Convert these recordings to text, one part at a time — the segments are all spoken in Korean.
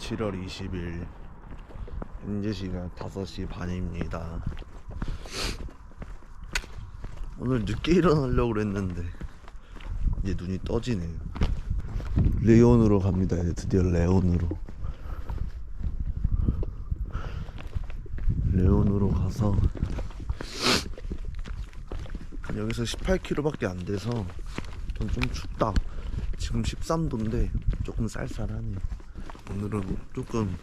7월 20일 현재 시간 5시 반입니다. 오늘 늦게 일어나려고 그랬는데 이제 눈이 떠지네요. 레온으로 갑니다. 이제 드디어 레온으로. 레온으로 가서 여기서 18km밖에 안 돼서 좀, 좀 춥다. 지금 13도인데 조금 쌀쌀하네. 오늘은 조금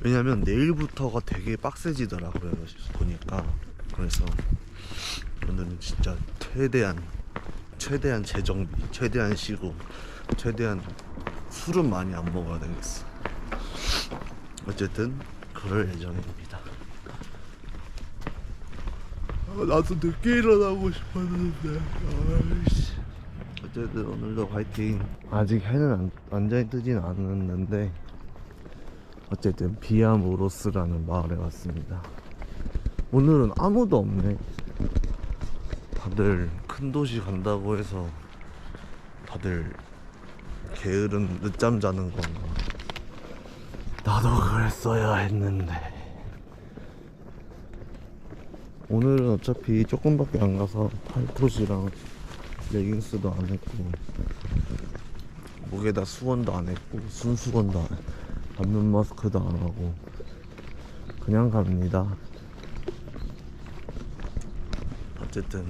왜냐면 내일부터가 되게 빡세지더라고요. 보니까 그래서 오늘은 진짜 최대한 최대한 재정비, 최대한 쉬고, 최대한 술은 많이 안 먹어야 되겠어. 어쨌든 그럴 예정입니다. 아, 나도 늦게 일어나고 싶었는데. 아이씨. 어쨌든 오늘도 화이팅. 아직 해는 안, 완전히 뜨진 않았는데 어쨌든 비아모로스라는 마을에 왔습니다. 오늘은 아무도 없네. 다들 큰 도시 간다고 해서 다들 게으른 늦잠 자는 건가? 나도 그랬어야 했는데. 오늘은 어차피 조금밖에 안 가서 팔토시랑 레깅스도 안 했고 목에다 수건도 안 했고 순수건도 안 안면 마스크도 안 하고 그냥 갑니다. 어쨌든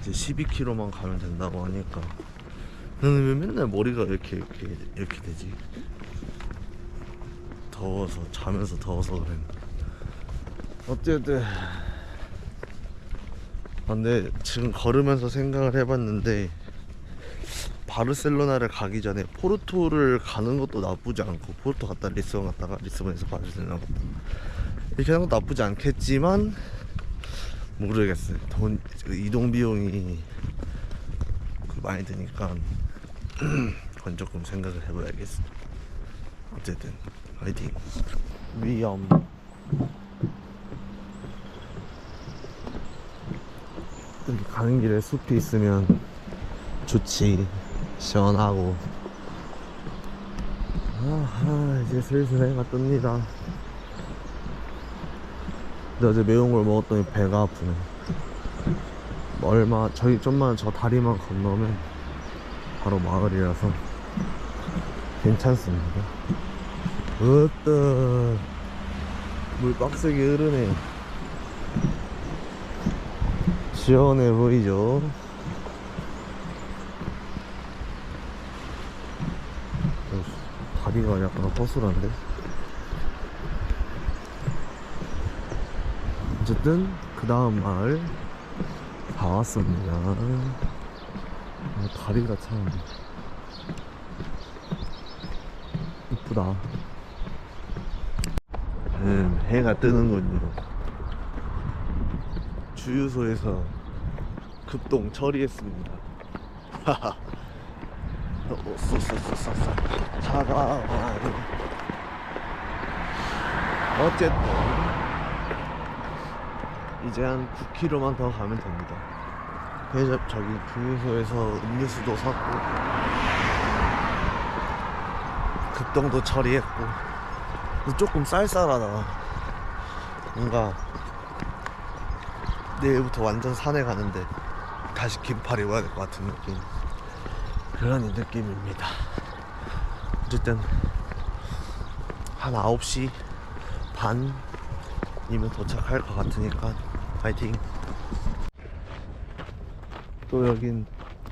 이제 12km만 가면 된다고 하니까 나는 왜 맨날 머리가 이렇게 이렇게 이렇게 되지? 더워서 자면서 더워서 그래. 어쨌든 아, 근데 지금 걸으면서 생각을 해봤는데 바르셀로나를 가기 전에 포르토를 가는 것도 나쁘지 않고 포르토 갔다 리스본 갔다가 리스본에서 바르셀로나 갔다. 이렇게 하는 것도 나쁘지 않겠지만 모르겠어요. 돈 이동 비용이 그 많이 드니까 그건 조금 생각을 해봐야겠어 어쨌든 화이팅. 위험 이렇게 가는 길에 숲이 있으면 좋지. 시원하고. 아하 이제 슬슬 해가 뜹니다. 근데 어제 매운 걸 먹었더니 배가 아프네. 얼마 저희 좀만 저 다리만 건너면 바로 마을이라서 괜찮습니다. 으뜨 물 빡세게 흐르네 시원해 보이죠? 어, 다리가 약간 허술한데? 어쨌든 그 다음 마을 다 왔습니다 어, 다리가 참 이쁘다 음, 해가 뜨는군요 주유소에서 급동 처리했습니다. 하하. 어, 쏘쏘쏘쏘쏘. 차가워. 어쨌든 이제 한 9km만 더 가면 됩니다. 그래서 저기 주유소에서 음료수도 샀고 급동도 처리했고 조금 쌀쌀하다. 뭔가 내일부터 완전 산에 가는데 다시 긴팔 입어야 될 것 같은 느낌. 그런 느낌입니다. 어쨌든 한 9시 반이면 도착할 것 같으니까 파이팅. 또 여긴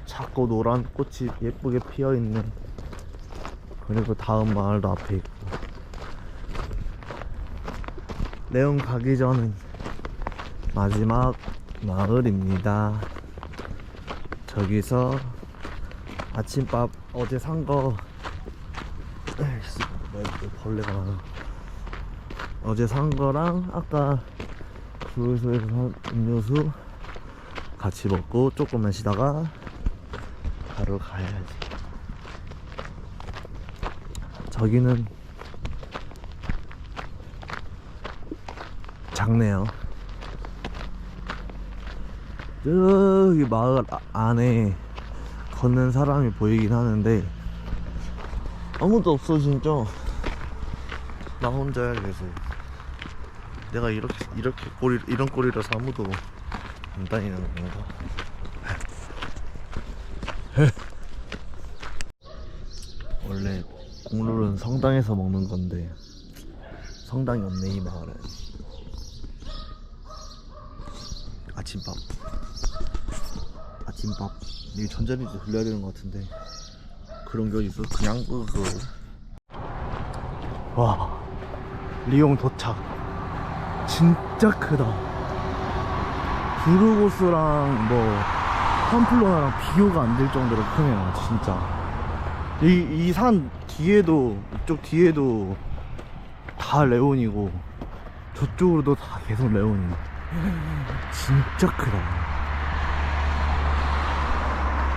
작고 노란 꽃이 예쁘게 피어있네 그리고 다음 마을도 앞에 있고. 레온 가기 전은 마지막 마을입니다. 저기서 아침밥 어제 산거 벌레가 많아. 어제 산 거랑 아까 주유소에서 산 음료수 같이 먹고 조금만 쉬다가 바로 가야지. 저기는 작네요. 저기 마을 아- 안에 걷는 사람이 보이긴 하는데 아무도 없어 진짜. 나 혼자야 계속 내가 이렇게 이렇게 꼬리 이런 꼬리라서 아무도 안 다니는 건가? 원래 국룰은 성당에서 먹는 건데 성당이 없네 이 마을에 아침밥 아침밥 이게 전자레인지 돌려야 되는 것 같은데 그런 게 어딨어? 그냥 그거 와 리옹 도착. 진짜 크다. 부르고스랑 뭐 팜플로나랑 비교가 안 될 정도로 크네요 진짜. 이 이 산 뒤에도 이쪽 뒤에도 다 레온이고 저쪽으로도 다 계속 레온이네. 진짜 크다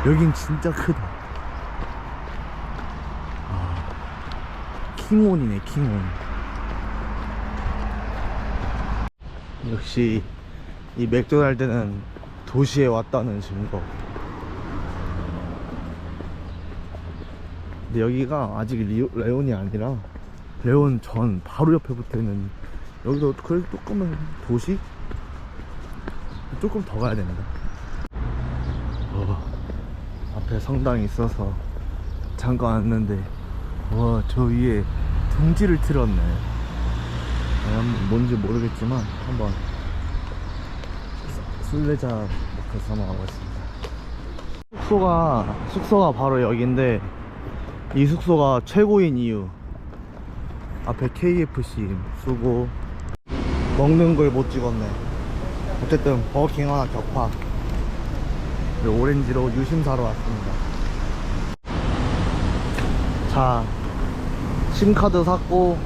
여긴 진짜 크다. 아, 킹온이네 킹온. 역시 이 맥도날드는 도시에 왔다는 증거. 근데 여기가 아직 리오, 레온이 아니라 레온 전 바로 옆에 붙어있는 여기도 그래도 조금은 도시? 조금 더 가야 됩니다. 어, 앞에 성당이 있어서 잠깐 왔는데 와 저 위에 둥지를 틀었네. 아, 한번 뭔지 모르겠지만 한번 수- 술래자 먹고 삼아가겠습니다. 숙소가 숙소가 바로 여기인데 이 숙소가 최고인 이유. 앞에 KFC 쓰고. 먹는 걸 못 찍었네. 어쨌든 버거킹 하나 격파 오렌지로 유심 사러 왔습니다. 자 심카드 샀고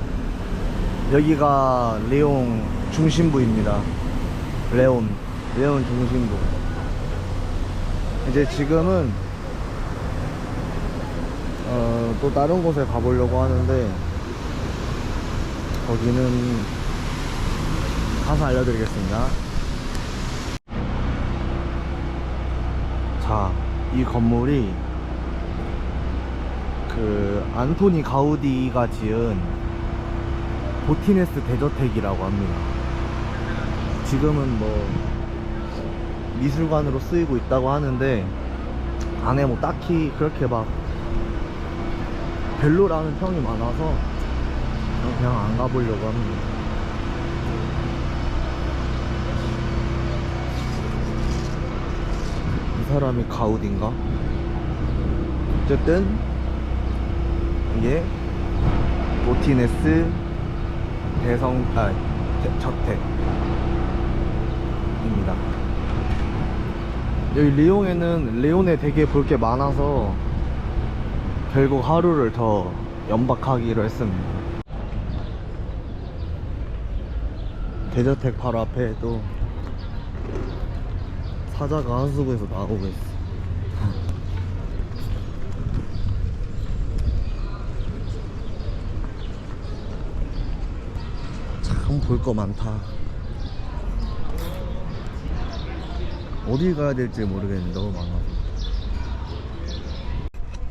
여기가 레옹 중심부입니다. 레온 레온 중심부. 이제 지금은 어, 또 다른 곳에 가보려고 하는데 거기는 가서 알려드리겠습니다 자이 건물이 그 안토니 가우디가 지은 보티네스 대저택이라고 합니다 지금은 뭐 미술관으로 쓰이고 있다고 하는데 안에 뭐 딱히 그렇게 막 별로라는 평이 많아서 그냥 안 가보려고 합니다. 이 사람이 가우디인가? 어쨌든 이게 보티네스 대성 아 대- 저택입니다. 여기 리옹에는 레온에 되게 볼 게 많아서 결국 하루를 더 연박하기로 했습니다. 대저택 바로 앞에 또 사자가 하수구에서 나오고 있어. 참 볼 거 많다. 어딜 가야 될지 모르겠는데 너무 많아서.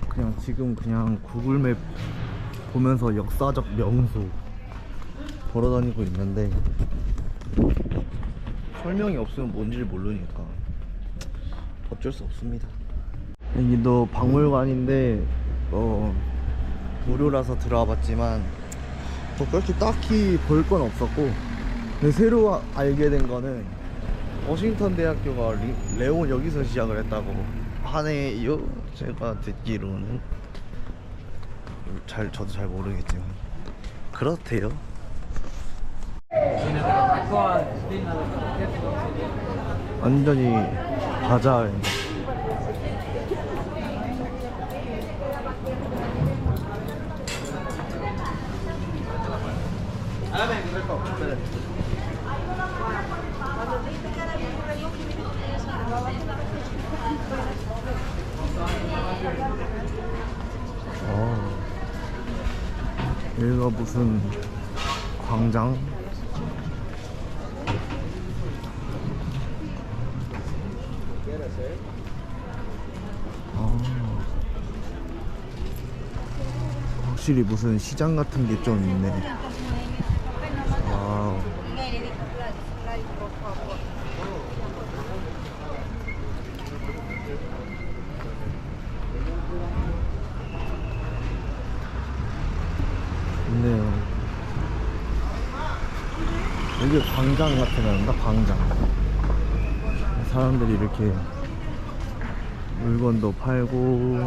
그냥 지금 그냥 구글맵 보면서 역사적 명소 걸어다니고 있는데 설명이 없으면 뭔지를 모르니까 어쩔 수 없습니다. 여기도 박물관인데 어 무료라서 들어와 봤지만 뭐 그렇게 딱히 볼 건 없었고 근데 새로 아- 알게 된 거는 워싱턴 대학교가 리- 레온 여기서 시작을 했다고 하네요? 제가 듣기로는. 잘 저도 잘 모르겠지만. 그렇대요. 완전히 바자에 어. 여기가 무슨 광장? 확실히 무슨 시장 같은 게 좀 있네. 와우. 있네요. 여기 광장 같은 데인가? 광장. 사람들이 이렇게 물건도 팔고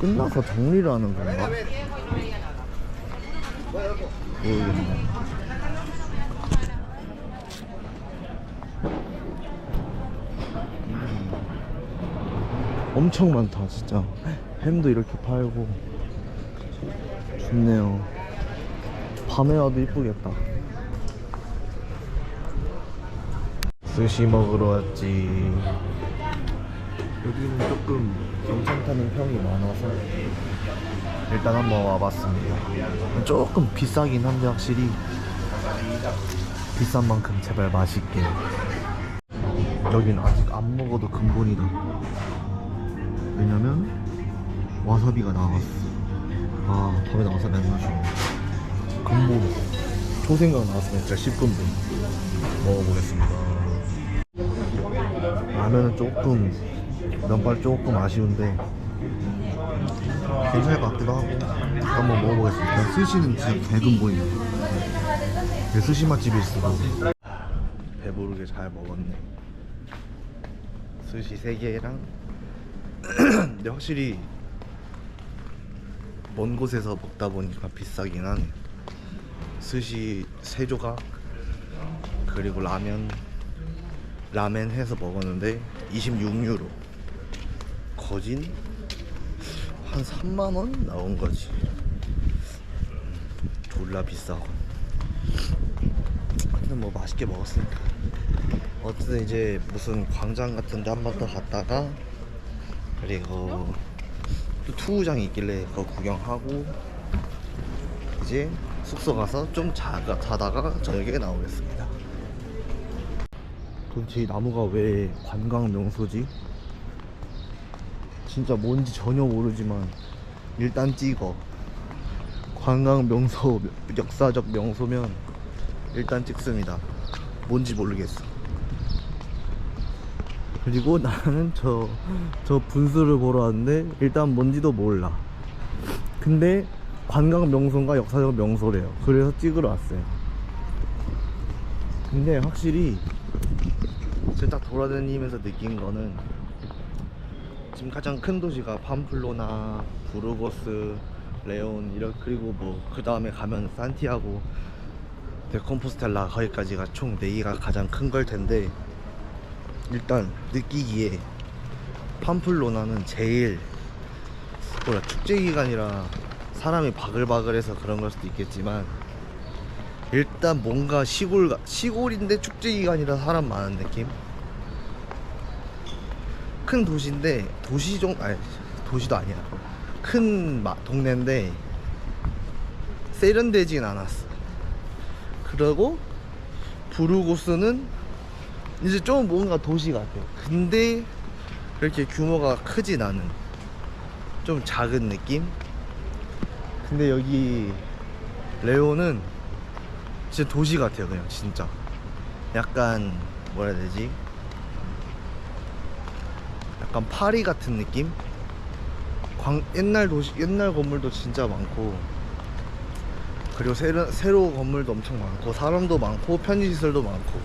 끝나서 정리를 하는 건가? 모르겠네. 음. 엄청 많다 진짜 햄도 이렇게 팔고 좋네요 밤에 와도 이쁘겠다 스시 먹으러 왔지 여기는 조금 괜찮다는 평이 많아서 일단 한번 와봤습니다. 조금 비싸긴 한데 확실히 비싼 만큼 제발 맛있게. 여긴 아직 안 먹어도 근본이다. 왜냐면 와사비가 나왔어. 아 다음에 나와서 맨날 좀 근본. 초생각 나왔으면 진짜 10분분 먹어보겠습니다. 라면은 조금 면발 조금 아쉬운데 괜찮을 것 같기도 하고 한번 먹어보겠습니다. 스시는 진짜 개근본이야 내 스시 맛집일 수도 배부르게 잘 먹었네. 스시 3개랑 근데 확실히 먼 곳에서 먹다 보니까 비싸긴 하네. 스시 3조각 그리고 라면 라멘 해서 먹었는데 26유로 거진 한 3만원 나온 거지. 졸라 비싸고. 근데 뭐 맛있게 먹었으니까. 어쨌든 이제 무슨 광장 같은 데 한 번 더 갔다가 그리고 또 투구장이 있길래 그거 구경하고 이제 숙소 가서 좀 자가, 자다가 저녁에 나오겠습니다. 도대체 이 나무가 왜 관광 명소지? 진짜 뭔지 전혀 모르지만 일단 찍어. 관광 명소 역사적 명소면 일단 찍습니다. 뭔지 모르겠어. 그리고 나는 저, 저 분수를 보러 왔는데 일단 뭔지도 몰라. 근데 관광 명소인가 역사적 명소래요. 그래서 찍으러 왔어요. 근데 확실히 제가 딱 돌아다니면서 느낀 거는 지금 가장 큰 도시가 팜플로나, 부르고스, 레온 이런 그리고 뭐 그 다음에 가면 산티아고, 데콤포스텔라 거기까지가 총 4개가 가장 큰 걸 텐데 일단 느끼기에 팜플로나는 제일 뭐라 축제 기간이라 사람이 바글바글해서 그런 걸 수도 있겠지만 일단 뭔가 시골 가- 시골인데 축제 기간이라 사람 많은 느낌. 큰 도시인데 도시 정 아니 도시도 아니야. 큰 마, 동네인데 세련되진 않았어. 그리고 부르고스는 이제 좀 뭔가 도시 같아. 근데 그렇게 규모가 크진 않은 좀 작은 느낌. 근데 여기 레오는 진짜 도시 같아요 그냥 진짜 약간 뭐라 해야 되지 약간 파리 같은 느낌 광, 옛날 도시 옛날 건물도 진짜 많고 그리고 새로, 새로 건물도 엄청 많고 사람도 많고 편의시설도 많고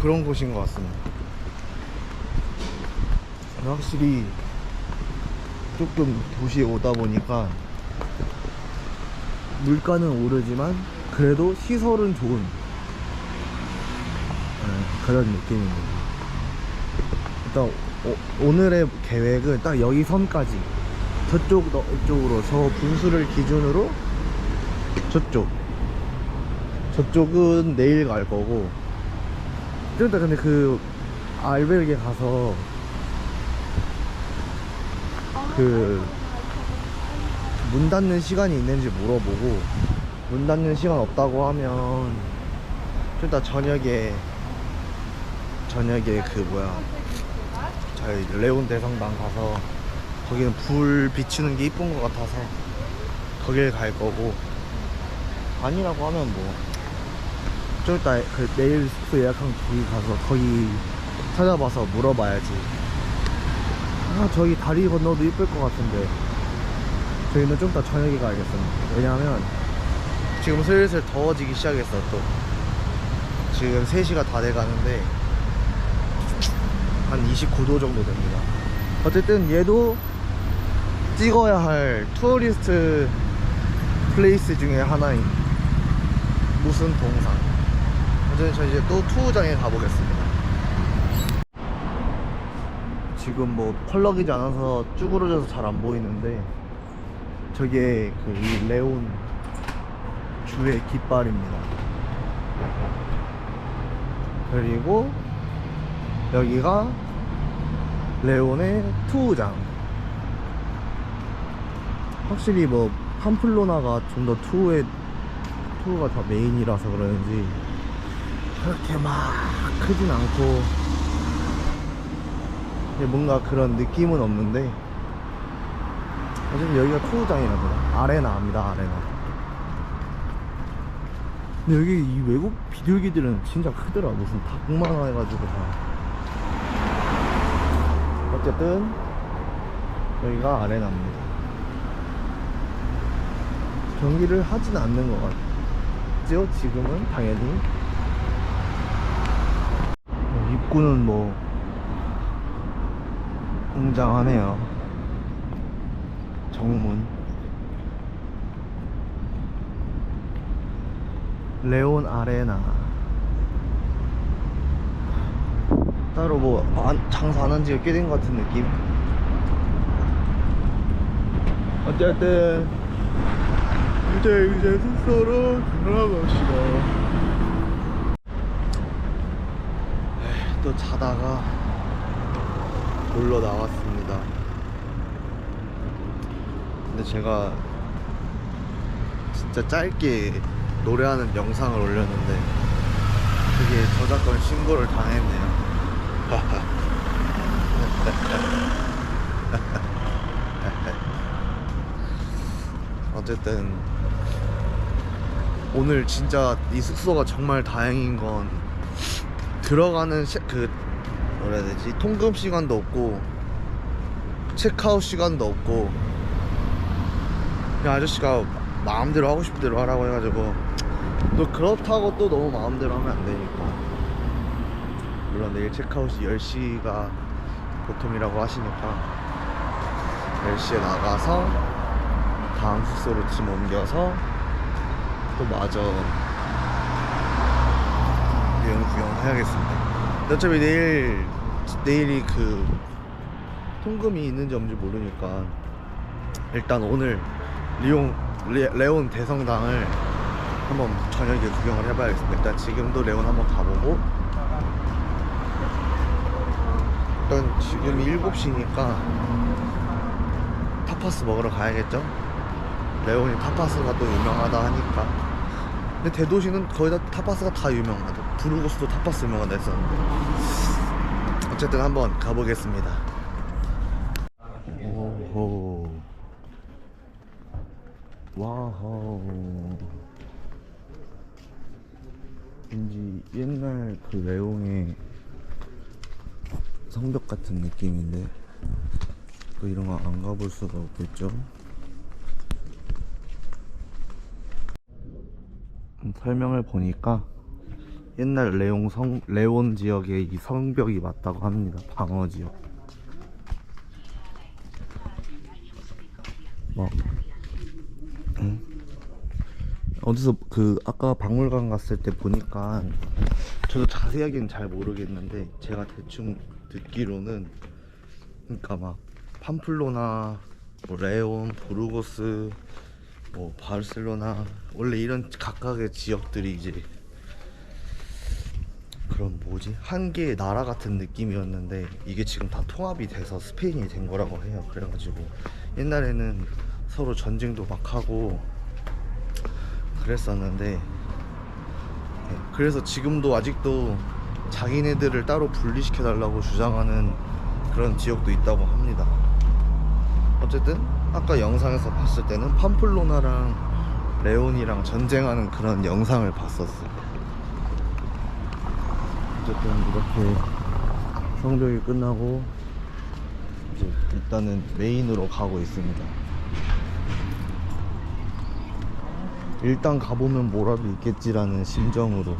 그런 곳인 것 같습니다 확실히 조금 도시에 오다 보니까 물가는 오르지만 그래도 시설은 좋은 예, 그런 거죠. 일단 오, 오늘의 계획은 딱 여기 선까지. 저쪽 너, 이쪽으로. 저 분수를 기준으로 저쪽. 저쪽은 내일 갈 거고. 좀 이따 근데 그 알베르게 가서 그 문 닫는 시간이 있는지 물어보고 문 닫는 시간 없다고 하면 좀 이따 저녁에 저녁에 그 뭐야 저희 레온 대성당 가서 거기는 불 비추는 게 이쁜 것 같아서 거길 갈 거고. 아니라고 하면 뭐좀 이따 그 내일 숙소 예약한 거기 가서 거기 찾아봐서 물어봐야지. 아 저기 다리 건너도 이쁠 것 같은데. 저희는 좀 이따 저녁에 가야겠습니다. 왜냐하면 지금 슬슬 더워지기 시작했어 또. 지금 3시가 다 돼가는데 한 29도 정도 됩니다. 어쨌든 얘도 찍어야 할 투어리스트 플레이스 중에 하나인 무슨 동상. 어쨌든 저 이제 또 투어장에 가보겠습니다. 지금 뭐 펄럭이지 않아서 쭈그러져서 잘 안 보이는데 저게 그이 레온 주의 깃발입니다. 그리고 여기가 레온의 투우장. 확실히 뭐 팜플로나가 좀 더 투우의 투우가 더 메인이라서 그런지 그렇게 막 크진 않고 뭔가 그런 느낌은 없는데 어쨌든 여기가 투우장이라더라. 아레나입니다 아레나. 근데 여기 이 외국 비둘기들은 진짜 크더라. 무슨 닭만 해가지고 다 어쨌든 여기가 아레나입니다. 경기를 하진 않는 것 같죠? 지금은 당연히. 어, 입구는 뭐 웅장하네요. 정문. 레온 아레나 따로 뭐 안- 장사 안 한 지가 꽤 된 것 같은 느낌. 어쨌든 이제 이제 숙소로 돌아갑시다. 또 자다가 놀러 나왔습니다. 근데 제가 진짜 짧게 노래하는 영상을 올렸는데 그게 저작권 신고를 당했네요 어쨌든 오늘 진짜 이 숙소가 정말 다행인 건 들어가는 시, 그 뭐라 해야 되지? 통금 시간도 없고 체크아웃 시간도 없고 그냥 아저씨가 마음대로 하고 싶은 대로 하라고 해가지고 또 그렇다고 또 너무 마음대로 하면 안 되니까. 물론 내일 체크아웃이 10시가 보통이라고 하시니까 10시에 나가서 다음 숙소로 짐 옮겨서 또 마저 내용 구경해야겠습니다 어차피 내일 내일이 그 통금이 있는지 없는지 모르니까 일단 오늘 리옹 레, 레온 대성당을 한번 저녁에 구경을 해봐야겠습니다. 일단 지금도 레온 한번 가보고 일단 지금 7시니까 타파스 먹으러 가야겠죠? 레온이 타파스가 또 유명하다 하니까. 근데 대도시는 거의 다 타파스가 다 유명하다. 부르고스도 타파스 유명하다 했었는데. 어쨌든 한번 가보겠습니다. 오호. 와우. 왠지 옛날 그 레옹의 성벽 같은 느낌인데 또 이런 거 안 가볼 수가 없겠죠? 음, 설명을 보니까 옛날 레옹 성 레온 지역의 이 성벽이 맞다고 합니다. 방어 지역. 뭐 응? 어디서 그 아까 박물관 갔을 때 보니까 저도 자세하게는 잘 모르겠는데 제가 대충 듣기로는 그러니까 막 팜플로나 뭐 레온 부르고스 뭐 바르셀로나 원래 이런 각각의 지역들이 이제 그런 뭐지? 한 개의 나라 같은 느낌이었는데 이게 지금 다 통합이 돼서 스페인이 된 거라고 해요. 그래가지고 옛날에는 서로 전쟁도 막 하고 그랬었는데 네, 그래서 지금도 아직도 자기네들을 따로 분리시켜 달라고 주장하는 그런 지역도 있다고 합니다. 어쨌든 아까 영상에서 봤을 때는 팜플로나랑 레온이랑 전쟁하는 그런 영상을 봤었어. 어쨌든 이렇게 성벽이 끝나고 이제 일단은 메인으로 가고 있습니다. 일단 가보면 뭐라도 있겠지라는 심정으로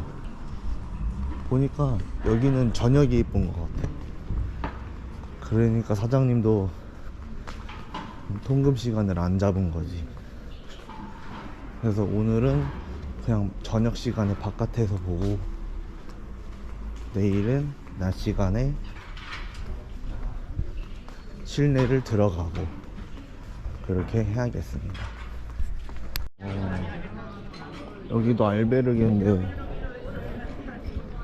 보니까 여기는 저녁이 이쁜 것 같아. 그러니까 사장님도 통금 시간을 안 잡은 거지. 그래서 오늘은 그냥 저녁 시간에 바깥에서 보고 내일은 낮 시간에 실내를 들어가고 그렇게 해야겠습니다. 어, 여기도 알베르게인데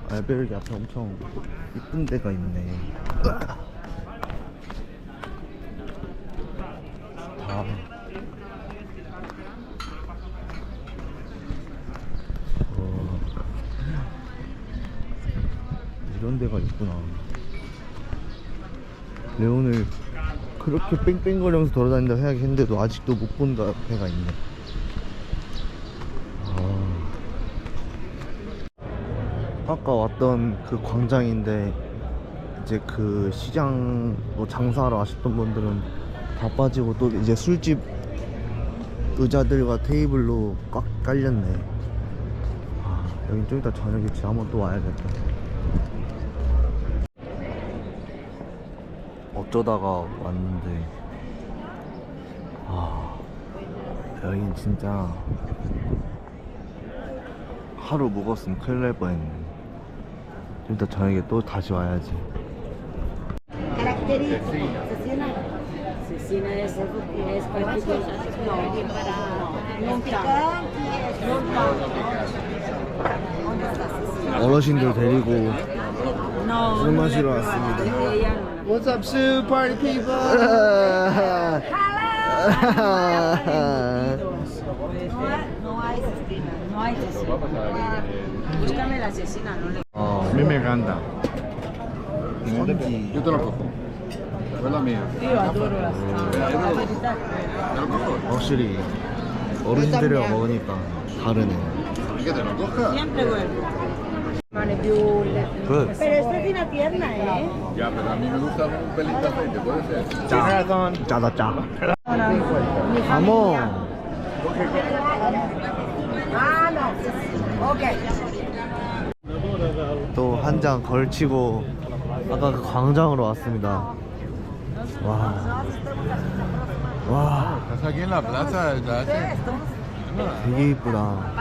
알베르게 앞에 엄청 이쁜 데가 있네. 다 어, 이런 데가 있구나. 레온을 그렇게 뺑뺑거리면서 돌아다닌다 생각했는데도 아직도 못본 카페가 있네. 아. 아까 왔던 그 광장인데 이제 그 시장 뭐 장사하러 가셨던 분들은 다 빠지고 또 이제 술집 의자들과 테이블로 꽉 깔렸네. 아, 여긴 좀 이따 저녁이지 한번 또 와야겠다. 어쩌다가 왔는데 아 여긴 진짜 하루 묵었으면 큰일 날 뻔했네 좀 이따 저녁에 또 다시 와야지. 어르신들 데리고 No. 술 마시러 왔습니다. What's up, Sue? Party people! No hay Cecina. No hay Cecina. Búscame la Cecina, no le. 어, A mí me encanta. 선지 Yo te lo cojo. Es la mía. Yo adoro las favoritas. ¿Te lo cojo? 확실히 어르신들이랑 먹으니까 다르네 ¿Y que te lo coja? Siempre vuelvo. 굿 Pero esta tiene pierna, ¿eh? Ya, pero a mí me gusta un pelín de aceite, puede ser. 짜. 짜다 짜 가모 Ah, no. Ok. 또한장 걸치고 아까 그 광장으로 왔습니다 와. 와. 되게 이쁘다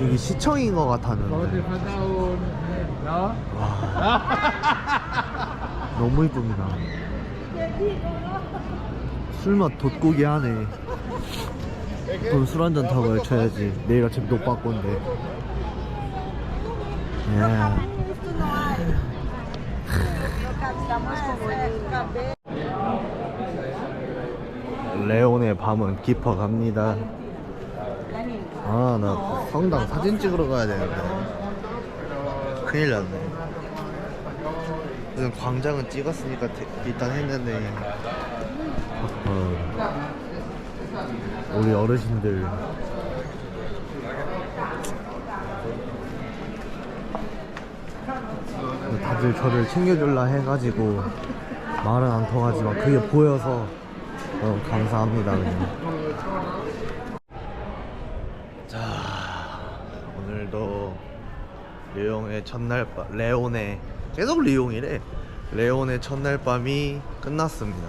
여기 시청인 것 같았는데. 와 너무 이쁩니다 술맛 돋고기 하네 그럼 술 한잔 타고 외쳐야지 내일 아침 녹박 건데 예. 레온의 밤은 깊어갑니다. 아 나 성당 사진 찍으러 가야 되는데. 큰일 났네. 우선 광장은 찍었으니까 대- 일단 했는데. 어, 우리 어르신들 다들 저를 챙겨줄라 해가지고 말은 안 통하지만 그게 보여서 어, 감사합니다 그냥. 자 오늘도 레옹의 첫날 밤 레온의 계속 리옹이래 레온의 첫날 밤이 끝났습니다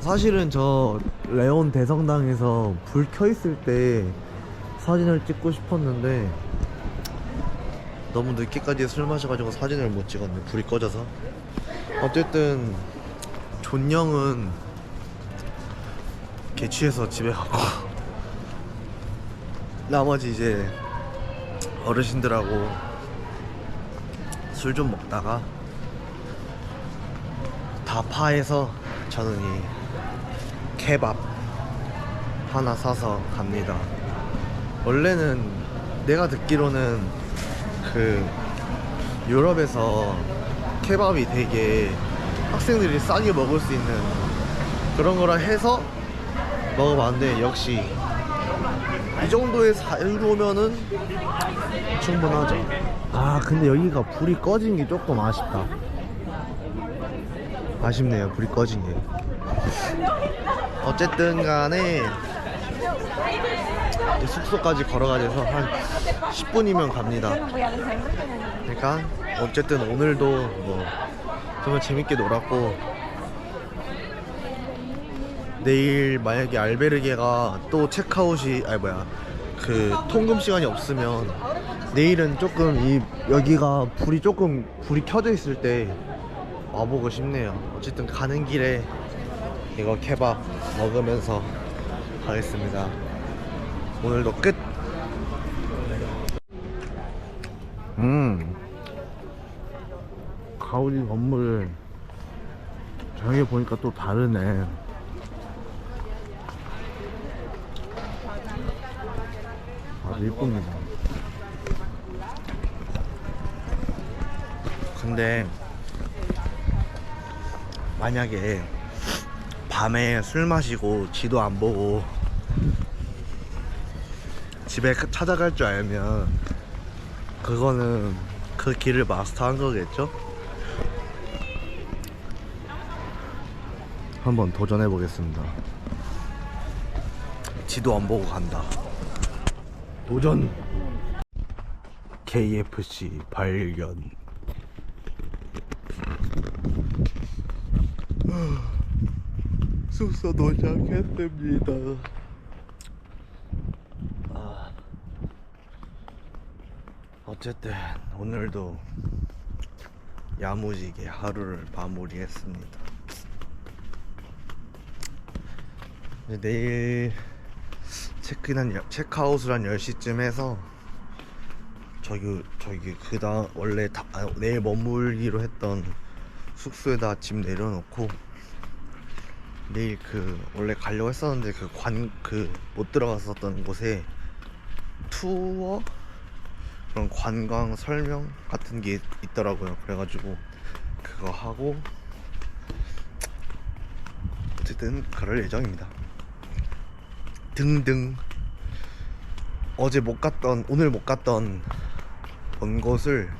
사실은 저 레온 대성당에서 불 켜있을 때 사진을 찍고 싶었는데 너무 늦게까지 술 마셔가지고 사진을 못 찍었네. 불이 꺼져서. 어쨌든 존영은 개취해서 집에 가고. 나머지 이제 어르신들하고 술 좀 먹다가 다 파해서 저는 이 케밥 하나 사서 갑니다. 원래는 내가 듣기로는 그 유럽에서 케밥이 되게 학생들이 싸게 먹을 수 있는 그런 거라 해서 먹어봤는데 역시 이 정도의 4유로면은 충분하죠. 아 근데 여기가 불이 꺼진 게 조금 아쉽다. 아쉽네요 불이 꺼진 게. 어쨌든 간에 숙소까지 걸어가야 돼서 한 10분이면 갑니다. 그러니까 어쨌든 오늘도 뭐 정말 재밌게 놀았고 내일 만약에 알베르게가 또 체크아웃이 아니 뭐야 그 통금 시간이 없으면 내일은 조금 이 여기가 불이 조금 불이 켜져 있을 때 와보고 싶네요. 어쨌든 가는 길에 이거 케밥 먹으면서 가겠습니다. 오늘도 끝. 음. 가우디 건물 저기 보니까 또 다르네. 아주 이쁩니다. 근데 만약에 밤에 술 마시고 지도 안 보고 집에 가- 찾아갈 줄 알면 그거는 그 길을 마스터한 거겠죠? 한번 도전해 보겠습니다. 지도 안 보고 간다. 도전. KFC 발견. 숙소 도착했습니다. 어쨌든 오늘도 야무지게 하루를 마무리했습니다. 내일 체크인 한 체크아웃을 한 10시쯤 해서 저기 저기 그다음 원래 다, 아, 내일 머물기로 했던 숙소에다 짐 내려놓고 내일 그 원래 가려고 했었는데 그 관 그 못 들어갔었던 곳에 투어 그런 관광 설명 같은 게 있더라고요. 그래가지고 그거 하고 어쨌든 그럴 예정입니다. 등등 어제 못 갔던 오늘 못 갔던 본 곳을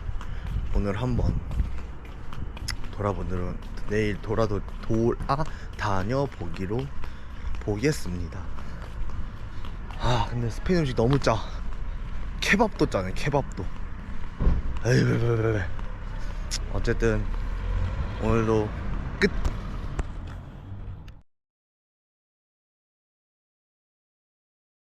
오늘 한번 돌아보도록 내일 돌아도 돌아 다녀 보기로 보겠습니다. 아 근데 스페인 음식 너무 짜. 케밥도 짜네 케밥도. 에이. 어쨌든 오늘도 끝.